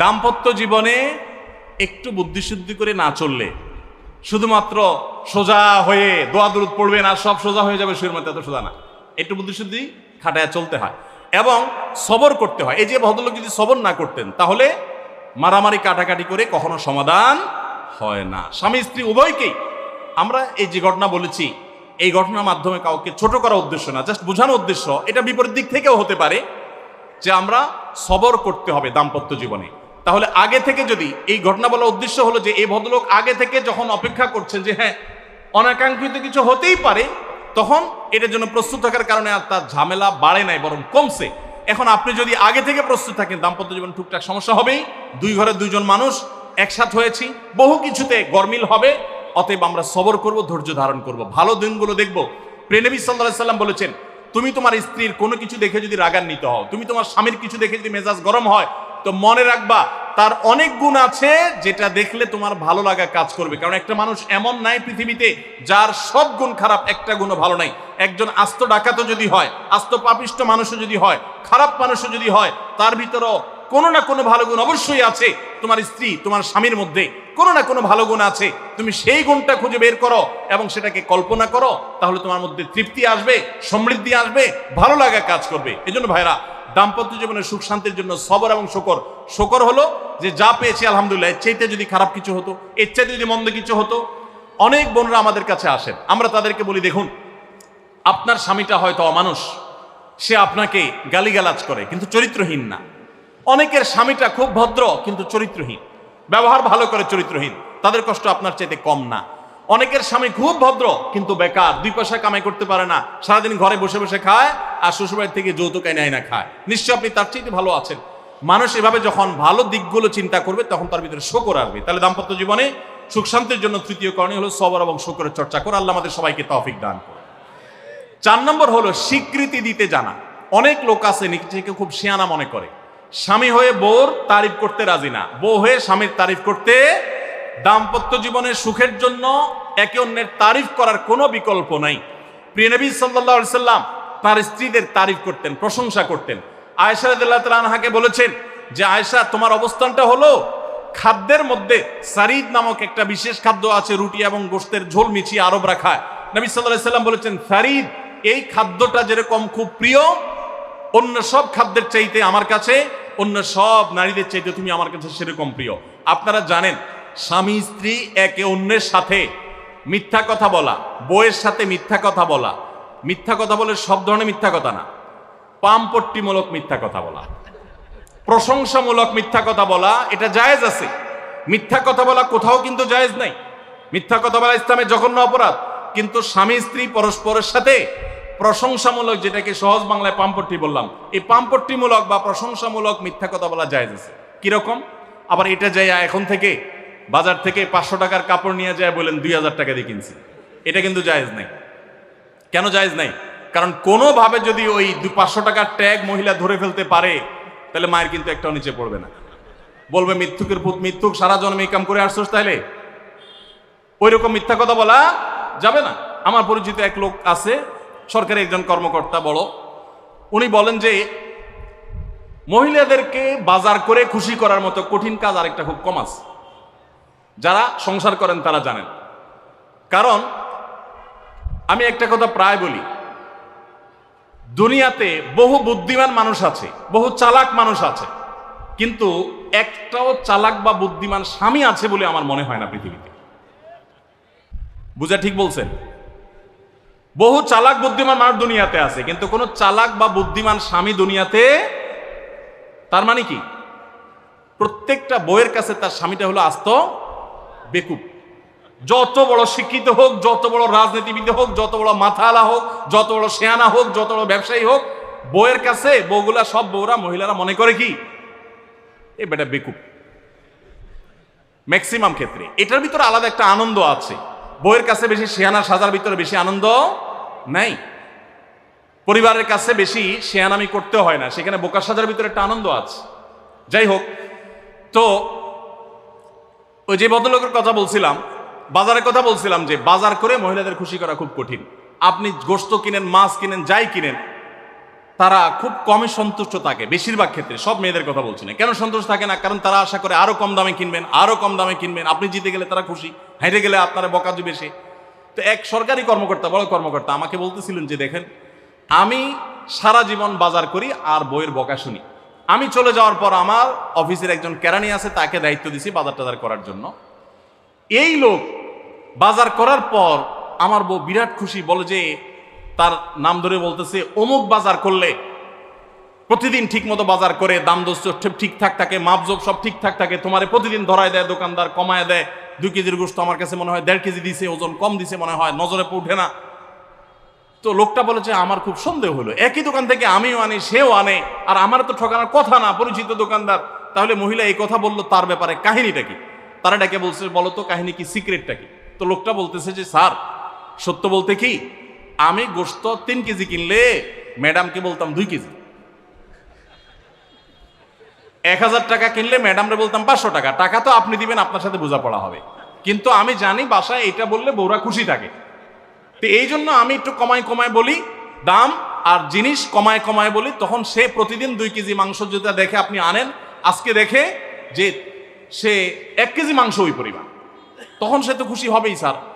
দাম্পত্য জীবনে একটু বুদ্ধিশুদ্ধি করে না চললে শুধুমাত্র সোজা হয়ে দোয়া দূরত পড়বেন আর সব সোজা হয়ে যাবে শুয়ের মধ্যে এত সোজা না। একটু বুদ্ধিশুদ্ধি খাটায় চলতে হয় এবং সবর করতে হয়। এই যে ভদ্রলোক যদি সবর না করতেন, তাহলে মারামারি কাটাকাটি করে কখনো সমাধান হয় না। স্বামী স্ত্রী উভয়কেই আমরা এই যে ঘটনা বলেছি, এই ঘটনার মাধ্যমে কাউকে ছোট করা উদ্দেশ্য না জাস্ট বোঝানো উদ্দেশ্য, এটা বিপরীত দিক থেকেও হতে পারে যে আমরা সবর করতে হবে দাম্পত্য জীবনে। তাহলে আগে থেকে যদি এই ঘটনা বলার উদ্দেশ্য হলো যে এই ভদ্রলোক আগে থেকে যখন অপেক্ষা করছেন যে হ্যাঁ অনাকাঙ্ক্ষিত কিছু হতেই পারে, তখন এটার জন্য প্রস্তুত থাকার কারণে আর তার ঝামেলা বাড়ে নাই, বরং কমছে। এখন আপনি যদি আগে থেকে প্রস্তুত থাকেন, দাম্পত্য জীবন টুকটাক সমস্যা হবেই। দুই ঘরে দুইজন মানুষ, একসাথ হয়েছি। বহু কিছুতে গরমিল হবে, অতএব আমরা সবর করব, ধৈর্য ধারণ করব। ভালো দিনগুলো দেখব। প্রেনবী সাল্লাহ সাল্লাম বলেছেন, তুমি তোমার স্ত্রীর কোনো কিছু দেখে যদি রাগান্বিত হও, তুমি তোমার স্বামীর কিছু দেখে যদি মেজাজ গরম হয়, তো মনে রাখবা তার অনেক গুণ আছে যেটা দেখলে তোমার ভালো লাগা কাজ করবে। কারণ একটা মানুষ এমন নাই পৃথিবীতে যার সব গুণ খারাপ, একটা গুণও ভালো নাই। একজন আস্ত ডাকাতও যদি হয়, আস্ত পাপিষ্ট মানুষও যদি হয়, খারাপ মানুষও যদি হয়, তার ভিতরও কোনো না কোনো ভালো গুণ অবশ্যই আছে। তোমার স্ত্রী, তোমার স্বামীর মধ্যে। কোনো না কোনো ভালো গুণ আছে। তুমি সেই গুণটা খুঁজে বের করো এবং সেটাকে কল্পনা করো, তাহলে তোমার মধ্যে তৃপ্তি আসবে, সমৃদ্ধি আসবে, ভালো লাগা কাজ করবে। এজন্য ভাইরা, দাম্পত্য জীবনের সুখ শান্তির জন্য সবর এবং শকর। শকর হলো যে যা পেয়েছি আলহামদুলিল্লাহ, এর চাইতে যদি খারাপ কিছু হতো, এর চাইতে যদি মন্দ কিছু হতো, অনেক বোনরা আমাদের কাছে আসেন। আমরা তাদেরকে বলি, দেখুন, আপনার স্বামীটা হয়তো অমানুষ, সে আপনাকে গালিগালাজ করে, কিন্তু চরিত্রহীন না। অনেকের স্বামীটা খুব ভদ্র, কিন্তু চরিত্রহীন। ব্যবহার ভালো করে চরিত্রহীন। তাদের কষ্ট আপনার চাইতে কম না। অনেকের স্বামী খুব ভদ্র, কিন্তু বেকার, দুই পয়সা কামাই করতে পারে না। সারাদিন ঘরে বসে বসে খায় আর শ্বশুরবাড়ি থেকে যৌতুক নেয় না খায়। নিশ্চয় আপনি তার চাইতে ভালো আছেন। মানুষ এভাবে যখন ভালো দিকগুলো চিন্তা করবে, তখন তার ভিতরে শোকর আসবে। তাহলে দাম্পত্য জীবনে সুখ শান্তির জন্য তৃতীয় কারণে হলো সবর এবং শোকরের চর্চা করে আল্লাহ আমাদের সবাইকে তৌফিক দান করে চার নম্বর হলো স্বীকৃতি দিতে জানা। অনেক লোক আছে, নিজেকে খুব শিয়ানা মনে করে। স্বামী হয়ে বউর তারিফ করতে রাজি না। বউ হয়ে স্বামীর তারিফ করতে দাম্পত্য জীবনের সুখের জন্য একে অন্যের তারিফ করার কোনো বিকল্প নাই। প্রিয় নবী সাল্লাহ সাল্লাম তার স্ত্রীদের তারিফ করতেন, প্রশংসা করতেন। আয়েশা রাদিয়াল্লাহু তাআলা আনহাকে বলেছেন যে, আয়েশা, তোমার অবস্থানটা হলো খাদ্যের মধ্যে সারিদ নামক একটা বিশেষ খাদ্য আছে, রুটি এবং গোস্তের ঝোল মিছিয়ে আরবরা খায় নবী সাল্লাহ সাল্লাম বলেছেন, সারিদ, এই খাদ্যটা যেরকম খুব প্রিয়, অন্য সব খাদ্যের চাইতে আমার কাছে অন্য সব নারীদের চাইতে তুমি আমার কাছে সেরকম প্রিয়। আপনারা জানেন, স্বামী স্ত্রী একে অন্যের সাথে মিথ্যা কথা বলা বইয়ের সাথে মিথ্যা কথা বলা। মিথ্যা কথা বলে সব ধরনের মিথ্যা কথা না। পামপট্টিমূলক মিথ্যা কথা বলা। প্রশংসামূলক মিথ্যা কথা বলা, এটা জায়েজ আছে। মিথ্যা কথা বলা কোথাও কিন্তু জায়েজ নাই। মিথ্যা কথা বলা ইসলামের জঘন্য অপরাধ। কিন্তু স্বামী স্ত্রী পরস্পরের সাথে প্রশংসামূলক যেটাকে সহজ বাংলায় পাম্পট্টি বললাম, এই পাম্পট্টিমূলক বা প্রশংসামূলক মিথ্যা কথা বলা জায়েজ আছে কীরকম? আবার এটা যাই এখন থেকে, বাজার থেকে পাঁচশো টাকার কাপড় নিয়ে যায় বলেন দুই হাজার টাকা দিয়ে কিনছি। এটা কিন্তু জায়েজ নাই। কেন জায়েজ নাই? কারণ কোনোভাবে যদি ওই দু পাঁচশো টাকার ট্যাগ মহিলা ধরে ফেলতে পারে, তাহলে মায়ের কিন্তু একটাও নিচে পড়বে না। বলবে মিথ্যুকের পুত মিথ্যুক সারা জন্মে কাম করে আসছোস তাহলে? ওই রকম মিথ্যা কথা বলা যাবে না। আমার পরিচিত এক লোক আছে সরকারি একজন কর্মকর্তা বড় উনি বলেন যে মহিলাদেরকে বাজার করে খুশি করার মতো কঠিন কাজ আরেকটা খুব কম আছে। যারা সংসার করেন তারা জানেন। কারণ আমি একটা কথা প্রায় বলি, দুনিয়াতে বহু বুদ্ধিমান মানুষ আছে, বহু চালাক মানুষ আছে, কিন্তু একটাও চালাক বা বুদ্ধিমান স্বামী আছে বলে আমার মনে হয় না পৃথিবীতে। বুঝা ঠিক বলছেন? বহু চালাক বুদ্ধিমান মানুষ দুনিয়াতে আছে, কিন্তু কোনো চালাক বা বুদ্ধিমান স্বামী দুনিয়াতে তার মানে কি? প্রত্যেকটা বইয়ের কাছে তার স্বামীটা হলো আস্ত, বেকুব। যত বড় শিক্ষিত হোক, যত বড় রাজনীতিবিদ হোক, যত বড় মাথালা হোক, যত বড় সেয়ানা হোক, যত বড় ব্যবসায়ী হোক বইয়ের কাছে বউগুলা সব বউরা, মহিলারা মনে করে কি? এ বেটা বেকুব। ম্যাক্সিমাম ক্ষেত্রে। এটার ভিতরে আলাদা একটা আনন্দ আছে। বইয়ের কাছে বেশি সেয়ানা, সাজার ভিতরে বেশি আনন্দ নাই। পরিবারের কাছে বেশি শেয়ানামি করতে হয় না। সেখানে বোকা সাজার ভিতরে একটা আনন্দ আছে। যাই হোক, তো ওই যে ভদ্রলোকের কথা বলছিলাম, বাজারের কথা বলছিলাম যে বাজার করে মহিলাদের খুশি করা খুব কঠিন। আপনি গোস্ত কিনেন, মাছ কিনেন, যাই কিনেন, তারা খুব কমই সন্তুষ্ট থাকে, বেশিরভাগ ক্ষেত্রে। সব মেয়েদের কথা বলছি না। কেন সন্তুষ্ট থাকে না? কারণ তারা আশা করে আরও কম দামে কিনবেন, আরও কম দামে কিনবেন। আপনি জিতে গেলে তারা খুশি, হেরে গেলে আপনারা বকা দিবে সে তো এক সরকারি কর্মকর্তা, বড় কর্মকর্তা আমাকে বলতেছিলেন যে, দেখেন, আমি সারা জীবন বাজার করি আর বইয়ের বকা শুনি। আমি চলে যাওয়ার পর আমার অফিসের একজন কেরানি আছে, তাকে দায়িত্ব দিছি বাজার টাজার করার জন্য। এই লোক বাজার করার পর আমার বউ বিরাট খুশি বলে যে, তার নাম ধরে বলতেছে, অমুক বাজার করলে প্রতিদিন ঠিক মতো বাজার করে, দাম দোষ ঠিকঠাক থাকে মাপজোক সব ঠিকঠাক থাকে তোমারে প্রতিদিন ধরায় দেয়, দোকানদার কমায় দেয়। দুই কেজির গোস্ত আমার কাছে মনে হয় দেড় কেজি দিছে, ওজন কম দিছে মনে হয়, নজরে উঠে না। তো লোকটা বলেছে, আমার খুব সন্দেহ হলো। একই দোকান থেকে আমিও আনি, সেও আনে, আর আমার তো ঠকানোর কথা না, পরিচিত দোকানদার। তাহলে মহিলা এই কথা বলল, তার ব্যাপারে কাহিনীটা কি? তারা ডেকে বলছে, বলো তো, কাহিনী কি, সিক্রেটটা কি? তো লোকটা বলতেছে যে, স্যার, সত্য বলতে কি, আমি গোস্ত তিন কেজি কিনলে, ম্যাডামকে বলতাম দুই কেজি। এক হাজার টাকা কিনলে ম্যাডামরা বলতাম পাঁচশো টাকা। টাকা তো আপনি দিবেন, আপনার সাথে বোঝাপড়া হবে। কিন্তু আমি জানি বাসায় এটা বললে বউরা খুশি থাকে। তো এই জন্য আমি একটু কমায় কমায় বলি, দাম আর জিনিস কমায় কমায় বলি, তখন সে প্রতিদিন দুই কেজি মাংস যেটা দেখে আপনি আনেন, আজকে দেখে যে সে এক কেজি মাংস ওই পরিমাণ। তখন সে তো খুশি হবেই, স্যার।